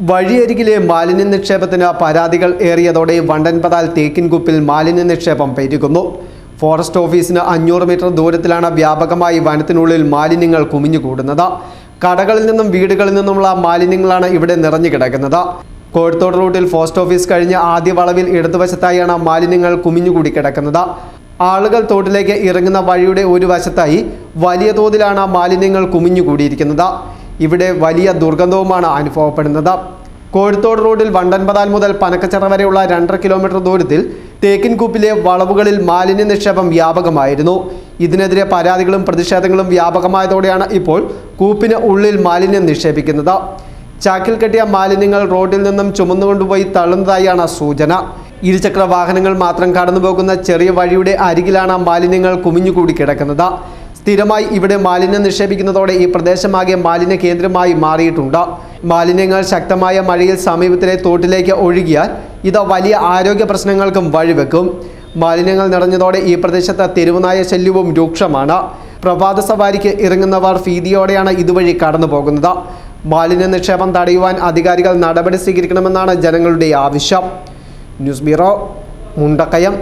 വഴിയരികിലെ മാലിന്യ നിക്ഷേപത്തിന് പരാതികൾ ഏറിയതോടെ വണ്ടൻപതാൽ തേക്കിൻകുപ്പിൽ മാലിന്യ നിക്ഷേപം പെരുകുന്നു. ഫോറസ്റ്റ് ഓഫീസിന് അഞ്ഞൂറ് മീറ്റർ ദൂരത്തിലാണ് വ്യാപകമായി വനത്തിനുള്ളിൽ മാലിന്യങ്ങൾ കുമിഞ്ഞുകൂടുന്നത്. കടകളിൽ നിന്നും വീടുകളിൽ നിന്നുമുള്ള മാലിന്യങ്ങളാണ് ഇവിടെ നിറഞ്ഞു കിടക്കുന്നത്. കോഴിത്തോട് റൂട്ടിൽ പോസ്റ്റ് ഓഫീസ് കഴിഞ്ഞ ആദ്യ വളവിൽ ഇടതുവശത്തായാണ് മാലിന്യങ്ങൾ കുമിഞ്ഞുകൂടി കിടക്കുന്നത്. ആളുകൾ തോട്ടിലേക്ക് ഇറങ്ങുന്ന വഴിയുടെ ഒരു വശത്തായി വലിയ തോതിലാണ് മാലിന്യങ്ങൾ കുമിഞ്ഞുകൂടിയിരിക്കുന്നത്. ഇവിടെ വലിയ ദുർഗന്ധവുമാണ് അനുഭവപ്പെടുന്നത്. കോഴിത്തോട് റോഡിൽ വണ്ടൻപതാൽ മുതൽ പനക്കച്ചിറ വരെയുള്ള രണ്ടര കിലോമീറ്റർ ദൂരത്തിൽ തേക്കിൻകൂപ്പിലെ വളവുകളിൽ മാലിന്യ നിക്ഷേപം വ്യാപകമായിരുന്നു. ഇതിനെതിരെ പരാതികളും പ്രതിഷേധങ്ങളും വ്യാപകമായതോടെയാണ് ഇപ്പോൾ കൂപ്പിന് ഉള്ളിൽ മാലിന്യം നിക്ഷേപിക്കുന്നത്. ചാക്കിൽ കെട്ടിയ മാലിന്യങ്ങൾ റോഡിൽ നിന്നും ചുമന്നുകൊണ്ടുപോയി തള്ളുന്നതായാണ് സൂചന. ഇരുചക്ര വാഹനങ്ങൾ മാത്രം കടന്നുപോകുന്ന ചെറിയ വഴിയുടെ അരികിലാണ് മാലിന്യങ്ങൾ കുമിഞ്ഞുകൂടി കിടക്കുന്നത്. സ്ഥിരമായി ഇവിടെ മാലിന്യം നിക്ഷേപിക്കുന്നതോടെ ഈ പ്രദേശമാകെ മാലിന്യ കേന്ദ്രമായി മാറിയിട്ടുണ്ട്. മാലിന്യങ്ങൾ ശക്തമായ മഴയിൽ സമീപത്തിലെ തോട്ടിലേക്ക് ഒഴുകിയാൽ ഇത് വലിയ ആരോഗ്യ പ്രശ്നങ്ങൾക്കും വഴിവെക്കും. മാലിന്യങ്ങൾ നിറഞ്ഞതോടെ ഈ പ്രദേശത്ത് തെരുവുനായ ശല്യവും രൂക്ഷമാണ്. പ്രഭാത സവാരിക്ക് ഇറങ്ങുന്നവർ ഭീതിയോടെയാണ് ഇതുവഴി കടന്നു പോകുന്നത് മാലിന്യ നിക്ഷേപം തടയുവാൻ അധികാരികൾ നടപടി സ്വീകരിക്കണമെന്നാണ് ജനങ്ങളുടെ ആവശ്യം. News bureau Mundakayam.